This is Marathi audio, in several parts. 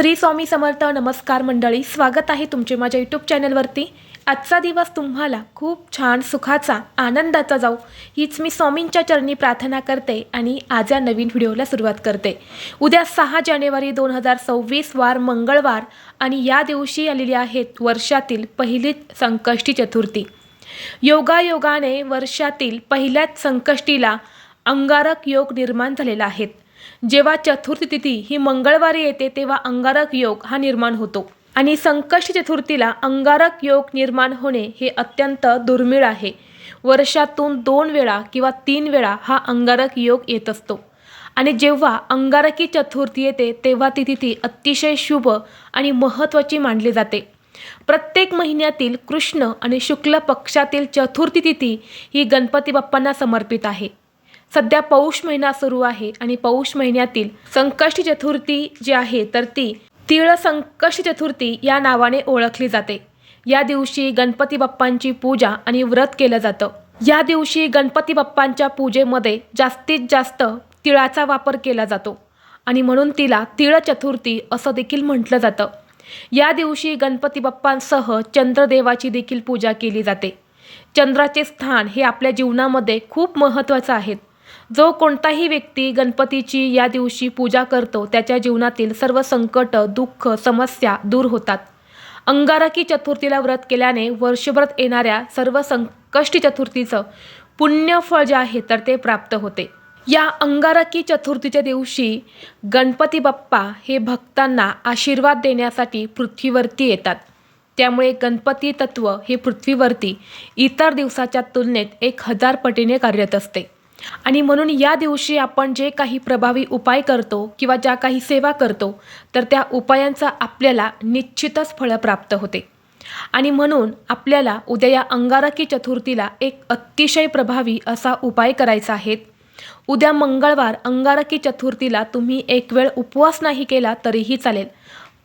श्री स्वामी समर्थ नमस्कार मंडळी स्वागत आहे तुमचे माझ्या यूट्यूब चॅनलवरती आजचा दिवस तुम्हाला खूप छान सुखाचा आनंदाचा जाऊ हीच मी स्वामींच्या चरणी प्रार्थना करते आणि आज या नवीन व्हिडिओला सुरुवात करते. उद्या सहा जानेवारी दोन हजार सव्वीस वार मंगळवार आणि या दिवशी आलेली आहेत वर्षातील पहिली संकष्टी चतुर्थी. योगायोगाने वर्षातील पहिल्याच संकष्टीला अंगारक योग निर्माण झालेला आहेत जेव्हा चतुर्थी तिथी ही मंगळवारी येते तेव्हा अंगारक योग हा निर्माण होतो. आणि संकष्टी चतुर्थीला अंगारक योग निर्माण होणे हे अत्यंत दुर्मिळ आहे. वर्षातून दोन वेळा किंवा तीन वेळा हा अंगारक योग येत असतो. आणि जेव्हा अंगारकी चतुर्थी येते तेव्हा ती तिथी अतिशय शुभ आणि महत्त्वाची मानली जाते. प्रत्येक महिन्यातील कृष्ण आणि शुक्ल पक्षातील चतुर्थी तिथी ही गणपती बाप्पांना समर्पित आहे. सध्या पौष महिना सुरू आहे आणि पौष महिन्यातील संकष्टी चतुर्थी जी आहे तर ती तिळ संकष्टी चतुर्थी या नावाने ओळखली जाते. या दिवशी गणपती बाप्पांची पूजा आणि व्रत केलं जातं. या दिवशी गणपती बाप्पांच्या पूजेमध्ये जास्तीत जास्त तिळाचा वापर केला जातो आणि म्हणून तिला तिळ चतुर्थी असं देखील म्हटलं जातं. या दिवशी गणपती बाप्पांसह चंद्रदेवाची देखील पूजा केली जाते. चंद्राचे स्थान हे आपल्या जीवनामध्ये खूप महत्त्वाचं आहे. जो कोणताही व्यक्ती गणपतीची या दिवशी पूजा करतो त्याच्या जीवनातील सर्व संकट दुःख समस्या दूर होतात. अंगारकी चतुर्थीला व्रत केल्याने वर्षभरात येणाऱ्या सर्व संकष्टी चतुर्थीचं पुण्यफळ जे आहे तर ते प्राप्त होते. या अंगारकी चतुर्थीच्या दिवशी गणपती बाप्पा हे भक्तांना आशीर्वाद देण्यासाठी पृथ्वीवरती येतात. त्यामुळे गणपती तत्व हे पृथ्वीवरती इतर दिवसाच्या तुलनेत एक हजार पटीने कार्यरत असते. आणि म्हणून या दिवशी आपण जे काही प्रभावी उपाय करतो किंवा ज्या काही सेवा करतो तर त्या उपायांचा आपल्याला निश्चितच फळं प्राप्त होते. आणि म्हणून आपल्याला उद्या या अंगारकी चतुर्थीला एक अतिशय प्रभावी असा उपाय करायचा आहे. उद्या मंगळवार अंगारकी चतुर्थीला तुम्ही एक वेळ उपवास नाही केला तरीही चालेल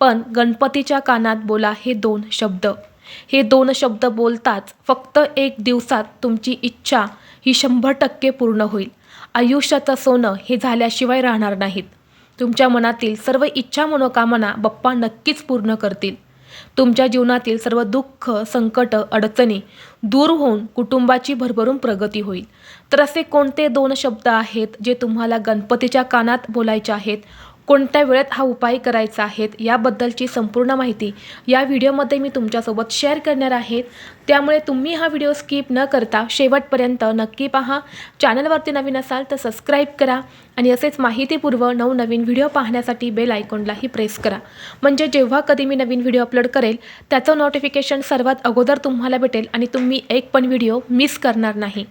पण गणपतीच्या कानात बोला हे दोन शब्द. हे दोन शब्द बोलताच फक्त एक दिवसात तुमची इच्छा ही शंभर टक्के पूर्ण होईल. आयुष्याचं सोनं हे झाल्याशिवाय राहणार नाहीत. तुमच्या मनातील सर्व इच्छा मनोकामना बाप्पा नक्कीच पूर्ण करतील. तुमच्या जीवनातील सर्व दुःख संकट अडचणी दूर होऊन कुटुंबाची भरभरून प्रगती होईल. तर असे कोणते दोन शब्द आहेत जे तुम्हाला गणपतीच्या कानात बोलायचे आहेत? कोणत्या वेळेत हा उपाय करायचा आहेत याबद्दलची संपूर्ण माहिती या व्हिडिओमध्ये मी तुमच्यासोबत शेअर करणार आहे. त्यामुळे तुम्ही हा व्हिडिओ स्किप न करता शेवटपर्यंत नक्की पहा. चॅनलवरती नवीन असाल तर सबस्क्राईब करा आणि असेच माहितीपूर्व नवनवीन व्हिडिओ पाहण्यासाठी बेल आयकॉनलाही प्रेस करा. म्हणजे जेव्हा कधी मी नवीन व्हिडिओ अपलोड करेल त्याचं नोटिफिकेशन सर्वात अगोदर तुम्हाला भेटेल आणि तुम्ही एक पण व्हिडिओ मिस करणार नाही.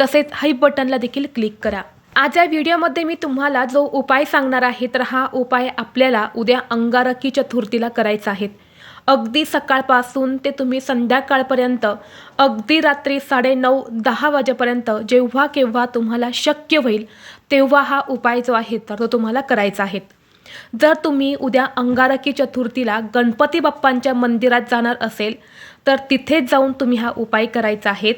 तसेच हाईप बटनला देखील क्लिक करा. आज या व्हिडिओमध्ये मी तुम्हाला जो उपाय सांगणार आहे तर हा उपाय आपल्याला उद्या अंगारकी चतुर्थीला करायचा आहे. अगदी सकाळपासून ते तुम्ही संध्याकाळपर्यंत अगदी रात्री साडेनऊ दहा वाजेपर्यंत जेव्हा केव्हा तुम्हाला शक्य होईल तेव्हा हा उपाय जो आहे तर तो तुम्हाला करायचा आहे. जर तुम्ही उद्या अंगारकी चतुर्थीला गणपती बाप्पांच्या मंदिरात जाणार असेल तर तिथेच जाऊन तुम्ही हा उपाय करायचा आहे.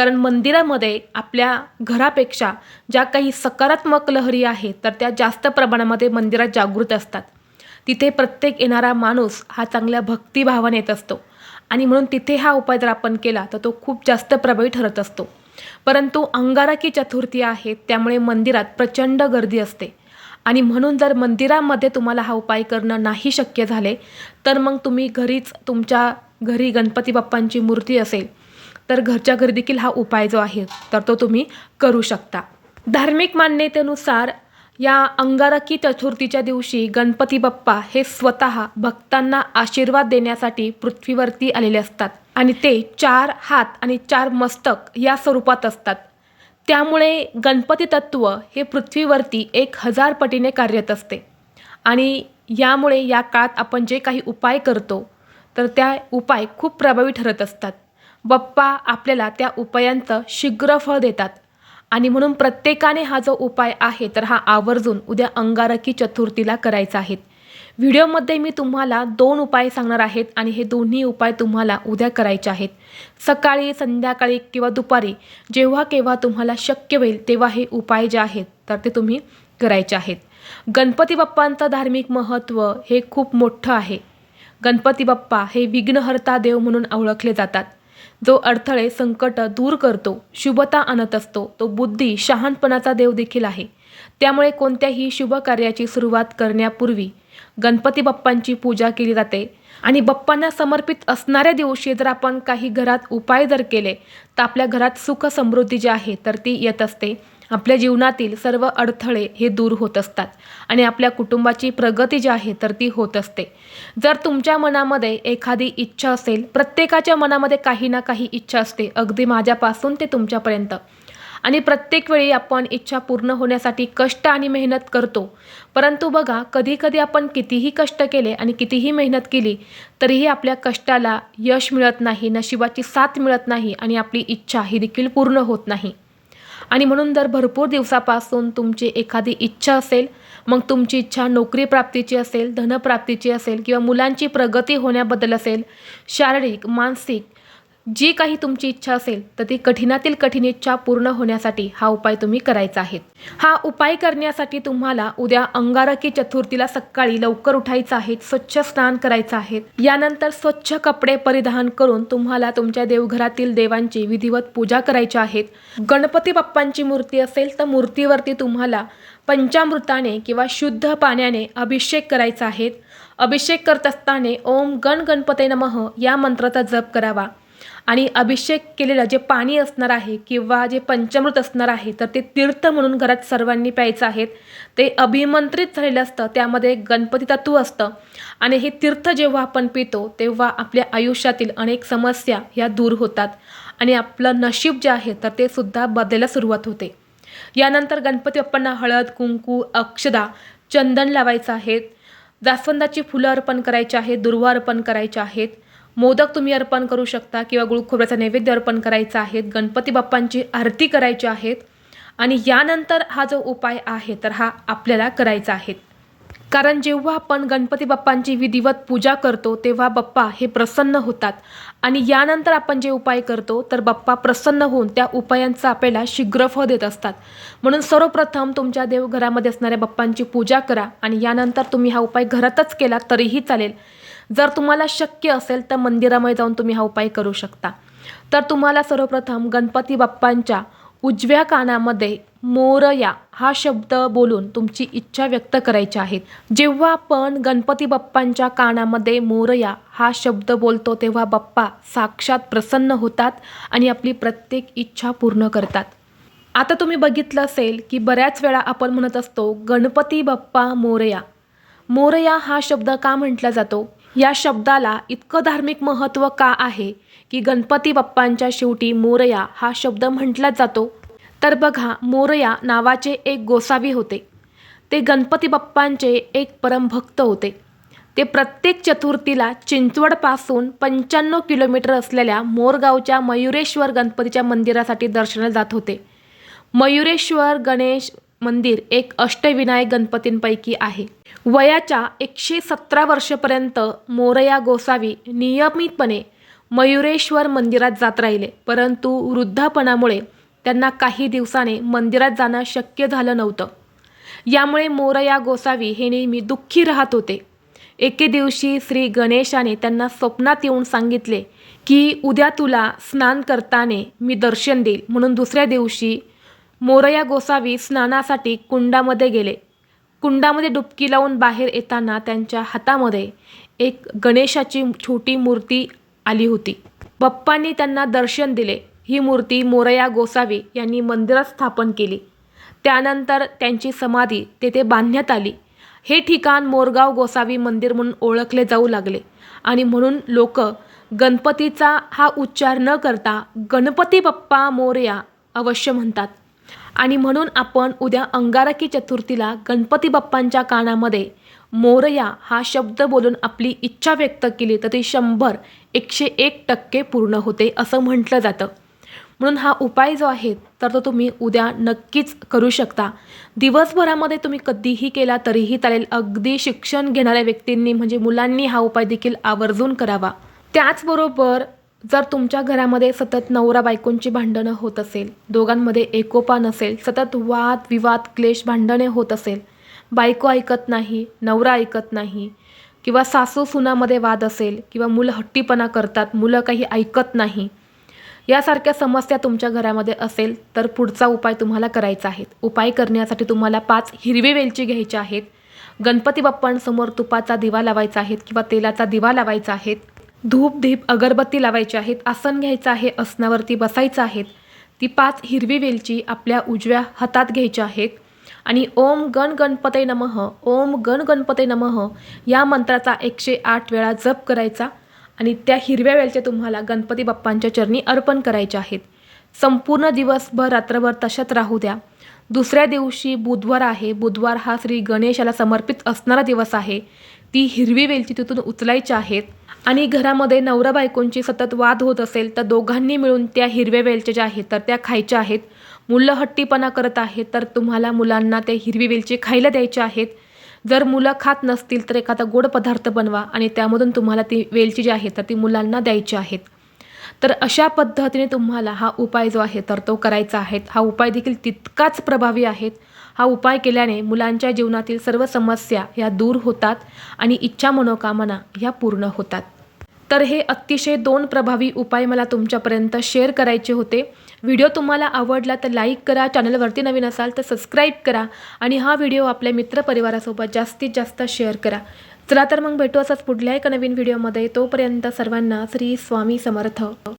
कारण मंदिरामध्ये आपल्या घरापेक्षा ज्या काही सकारात्मक लहरी आहेत तर त्या जास्त प्रमाणामध्ये मंदिरात जागृत असतात. तिथे प्रत्येक येणारा माणूस हा चांगल्या भक्तिभावाने येत असतो. आणि म्हणून तिथे हा उपाय जर आपण केला तर तो खूप जास्त प्रभावी ठरत असतो. परंतु अंगारकी चतुर्थी आहे त्यामुळे मंदिरात प्रचंड गर्दी असते. आणि म्हणून जर मंदिरामध्ये तुम्हाला हा उपाय करणं नाही शक्य झाले तर मग तुम्ही घरीच तुमच्या घरी गणपती बाप्पांची मूर्ती असेल तर घरच्या घरी देखील हा उपाय जो आहे तर तो तुम्ही करू शकता. धार्मिक मान्यतेनुसार या अंगारकी चतुर्थीच्या दिवशी गणपती बाप्पा हे स्वतः भक्तांना आशीर्वाद देण्यासाठी पृथ्वीवरती आलेले असतात आणि ते चार हात आणि चार मस्तक या स्वरूपात असतात. त्यामुळे गणपती तत्व हे पृथ्वीवरती एक हजार पटीने कार्यरत असते. आणि यामुळे या काळात आपण जे काही उपाय करतो तर त्या उपाय खूप प्रभावी ठरत असतात. बाप्पा आपल्याला त्या उपायांचं शीघ्र फळ देतात. आणि म्हणून प्रत्येकाने हा जो उपाय आहे तर हा आवर्जून उद्या अंगारकी चतुर्थीला करायचा आहे. व्हिडिओमध्ये मी तुम्हाला दोन उपाय सांगणार आहेत आणि हे दोन्ही उपाय तुम्हाला उद्या करायचे आहेत. सकाळी संध्याकाळी किंवा दुपारी जेव्हा केव्हा तुम्हाला शक्य होईल तेव्हा हे उपाय जे आहेत तर ते तुम्ही करायचे आहेत. गणपती बाप्पांचं धार्मिक महत्त्व हे खूप मोठं आहे. गणपती बाप्पा हे विघ्नहर्ता देव म्हणून ओळखले जातात. जो अडथळे संकट दूर करतो शुभता आणत असतो तो बुद्धी शहाणपणाचा देव देखील आहे. त्यामुळे कोणत्याही शुभ कार्याची सुरुवात करण्यापूर्वी गणपती बाप्पांची पूजा केली जाते. आणि बाप्पांना समर्पित असणाऱ्या दिवशी जर आपण काही घरात उपाय जर केले तर आपल्या घरात सुख समृद्धी जी आहे तर ती येत असते. आपल्या जीवनातील सर्व अडथळे हे दूर होत असतात आणि आपल्या कुटुंबाची प्रगती जी आहे तर ती होत असते. जर तुमच्या मनामध्ये एखादी इच्छा असेल प्रत्येकाच्या मनामध्ये काही ना काही इच्छा असते अगदी माझ्यापासून ते तुमच्यापर्यंत. आणि प्रत्येक वेळी आपण इच्छा पूर्ण होण्यासाठी कष्ट आणि मेहनत करतो. परंतु बघा कधी कधी आपण कितीही कष्ट केले आणि कितीही मेहनत केली तरीही आपल्या कष्टाला यश मिळत नाही नशिबाची साथ मिळत नाही आणि आपली इच्छा ही देखील पूर्ण होत नाही. आणि म्हणून जर भरपूर दिवसापासून तुमची एखादी इच्छा असेल मग तुमची इच्छा नोकरी प्राप्तीची असेल धनप्राप्तीची असेल किंवा मुलांची प्रगती होण्याबद्दल असेल शारीरिक मानसिक जी काही तुमची इच्छा असेल तर ती कठीणातील कठीण इच्छा पूर्ण होण्यासाठी हा उपाय तुम्ही करायचा आहे. हा उपाय करण्यासाठी तुम्हाला उद्या अंगारकी चतुर्थीला सकाळी लवकर उठायचं आहे स्वच्छ स्नान करायचं आहे. यानंतर स्वच्छ कपडे परिधान करून तुम्हाला तुमच्या देवघरातील देवांची विधिवत पूजा करायची आहेत गणपती बाप्पांची मूर्ती असेल तर मूर्तीवरती तुम्हाला पंचामृताने किंवा शुद्ध पाण्याने अभिषेक करायचा आहे. अभिषेक करत असताना ओम गण गणपते नमः या मंत्राचा जप करावा. आणि अभिषेक केलेलं जे पाणी असणार आहे किंवा जे पंचामृत असणार आहे तर ते तीर्थ म्हणून घरात सर्वांनी प्यायचं आहेत ते अभिमंत्रित झालेलं असतं त्यामध्ये गणपती तत्व असतं. आणि हे तीर्थ जेव्हा आपण पितो तेव्हा आपल्या आयुष्यातील अनेक समस्या ह्या दूर होतात. आणि आपलं नशीब जे आहे तर ते सुद्धा बदलायला सुरुवात होते. यानंतर गणपती बाप्पांना हळद कुंकू अक्षदा चंदन लावायचं आहे. जास्वंदाची फुलं अर्पण करायची आहेत दुर्वा अर्पण करायच्या आहेत. मोदक तुम्ही अर्पण करू शकता किंवा गुळखोबऱ्याचा नैवेद्य अर्पण करायचा आहे गणपती बाप्पांची आरती करायची आहेत आणि यानंतर हा जो उपाय आहे तर हा आपल्याला करायचा आहे. कारण जेव्हा आपण गणपती बाप्पांची विधिवत पूजा करतो तेव्हा बाप्पा हे प्रसन्न होतात. आणि यानंतर आपण जे उपाय करतो तर बाप्पा प्रसन्न होऊन त्या उपायांचा आपल्याला शीघ्रफळ देत असतात. म्हणून सर्वप्रथम तुमच्या देवघरामध्ये असणाऱ्या बाप्पांची पूजा करा आणि यानंतर तुम्ही हा उपाय घरातच केला तरीही चालेल. जर तुम्हाला शक्य असेल तर मंदिरामध्ये जाऊन तुम्ही हा उपाय करू शकता. तर तुम्हाला सर्वप्रथम गणपती बाप्पांच्या उजव्या कानामध्ये मोरया हा शब्द बोलून तुमची इच्छा व्यक्त करायची आहे. जेव्हा आपण गणपती बाप्पांच्या कानामध्ये मोरया हा शब्द बोलतो तेव्हा बाप्पा साक्षात प्रसन्न होतात आणि आपली प्रत्येक इच्छा पूर्ण करतात. आता तुम्ही बघितलं असेल की बऱ्याच वेळा आपण म्हणत असतो गणपती बाप्पा मोरया. मोरया हा शब्द का म्हटला जातो? या शब्दाला इतकं धार्मिक महत्त्व का आहे की गणपती बाप्पांच्या शेवटी मोरया हा शब्द म्हटला जातो? तर बघा मोरया नावाचे एक गोसावी होते. ते गणपती बाप्पांचे एक परमभक्त होते. ते प्रत्येक चतुर्थीला चिंचवडपासून पंच्याण्णव किलोमीटर असलेल्या मोरगावच्या मयुरेश्वर गणपतीच्या मंदिरासाठी दर्शनाला जात होते. मयुरेश्वर गणेश मंदिर एक अष्टविनायक गणपतींपैकी आहे. वयाच्या एकशे सतरा वर्षपर्यंत मोरया गोसावी नियमितपणे मयुरेश्वर मंदिरात जात राहिले. परंतु वृद्धापणामुळे त्यांना काही दिवसाने मंदिरात जाणं शक्य झालं नव्हतं. यामुळे मोरया गोसावी हे नेहमी दुःखी राहत होते. एके दिवशी श्री गणेशाने त्यांना स्वप्नात येऊन सांगितले की उद्या तुला स्नान करताना मी दर्शन देईल. म्हणून दुसऱ्या दिवशी मोरया गोसावी स्नानासाठी कुंडामध्ये गेले. कुंडामध्ये डुबकी लावून बाहेर येताना त्यांच्या हातामध्ये एक गणेशाची छोटी मूर्ती आली होती. बप्पांनी त्यांना दर्शन दिले. ही मूर्ती मोरया गोसावी यांनी मंदिरात स्थापन केली. त्यानंतर त्यांची समाधी तेथे बांधण्यात आली. हे ठिकाण मोरगाव गोसावी मंदिर म्हणून ओळखले जाऊ लागले आणि म्हणून लोक गणपतीचा हा उच्चार न करता गणपती बाप्पा मोरया अवश्य म्हणतात. आणि म्हणून आपण उद्या अंगारकी चतुर्थीला गणपती बाप्पांच्या कानामध्ये मोरया हा शब्द बोलून आपली इच्छा व्यक्त केली तर ती शंभर एकशे एक टक्के पूर्ण होते असं म्हटलं जातं. म्हणून हा उपाय जो आहे तर तो तुम्ही उद्या नक्कीच करू शकता. दिवसभरामध्ये तुम्ही कधीही केला तरीही चालेल. अगदी शिक्षण घेणाऱ्या व्यक्तींनी म्हणजे मुलांनी हा उपाय देखील आवर्जून करावा. त्याचबरोबर जर तुमच्या घरामध्ये सतत नवरा बायकोंची भांडणं होत असेल दोघांमध्ये एकोपा नसेल सतत वाद विवाद क्लेश भांडणे होत असेल बायको ऐकत नाही नवरा ऐकत नाही किंवा सासू सुनामध्ये वाद असेल किंवा मुलं हट्टीपणा करतात मुलं काही ऐकत नाही यासारख्या समस्या तुमच्या घरामध्ये असेल तर पुढचा उपाय तुम्हाला करायचा आहे. उपाय करण्यासाठी तुम्हाला पाच हिरवी वेलची घ्यायची आहेत. गणपती बाप्पांसमोर तुपाचा दिवा लावायचा आहे किंवा तेलाचा दिवा लावायचा आहे. धूप दीप अगरबत्ती लावायची आहेत आसन घ्यायचं आहे आसनावरती बसायचं आहेत. ती पाच हिरवी वेलची आपल्या उजव्या हातात घ्यायच्या आहेत. आणि ओम गण गणपते नमः ओम गण गणपते नमः या मंत्राचा एकशे आठ वेळा जप करायचा आणि त्या हिरव्या वेलच्या तुम्हाला गणपती बाप्पांच्या चरणी अर्पण करायच्या आहेत. संपूर्ण दिवसभर रात्रभर तशात राहू द्या. दुसऱ्या दिवशी बुधवार आहे. बुधवार हा श्री गणेशाला समर्पित असणारा दिवस आहे. ती हिरवी वेलची तिथून उचलायची आहेत. आणि घरामध्ये नवरा बायकोंची सतत वाद होत असेल तर दोघांनी मिळून त्या हिरव्या वेलच्या ज्या आहेत तर त्या खायच्या आहेत. मुलं हट्टीपणा करत आहेत तर तुम्हाला मुलांना ते हिरवी वेलची खायला द्यायचे आहेत. जर मुलं खात नसतील तर एखादा गोड पदार्थ बनवा आणि त्यामधून तुम्हाला ती वेलची जी आहे तर ती मुलांना द्यायची आहेत. तर अशा पद्धतीने तुम्हाला हा उपाय जो आहे तर तो करायचा आहे. हा उपाय देखील तितकाच प्रभावी आहेत हा उपाय केल्याने मुलांच्या जीवनातील सर्व समस्या ह्या दूर होतात आणि इच्छा मनोकामना ह्या पूर्ण होतात. तर हे अतिशय दोन प्रभावी उपाय मला तुमच्यापर्यंत शेअर करायचे होते. व्हिडिओ तुम्हाला आवडला तर लाईक करा चॅनलवरती नवीन असाल तर सबस्क्राईब करा आणि हा व्हिडिओ आपल्या मित्रपरिवारासोबत जास्तीत जास्त शेअर करा. चला तर मग भेटू असंच पुढल्या एका नवीन व्हिडिओमध्ये. तोपर्यंत सर्वांना श्री स्वामी समर्थ.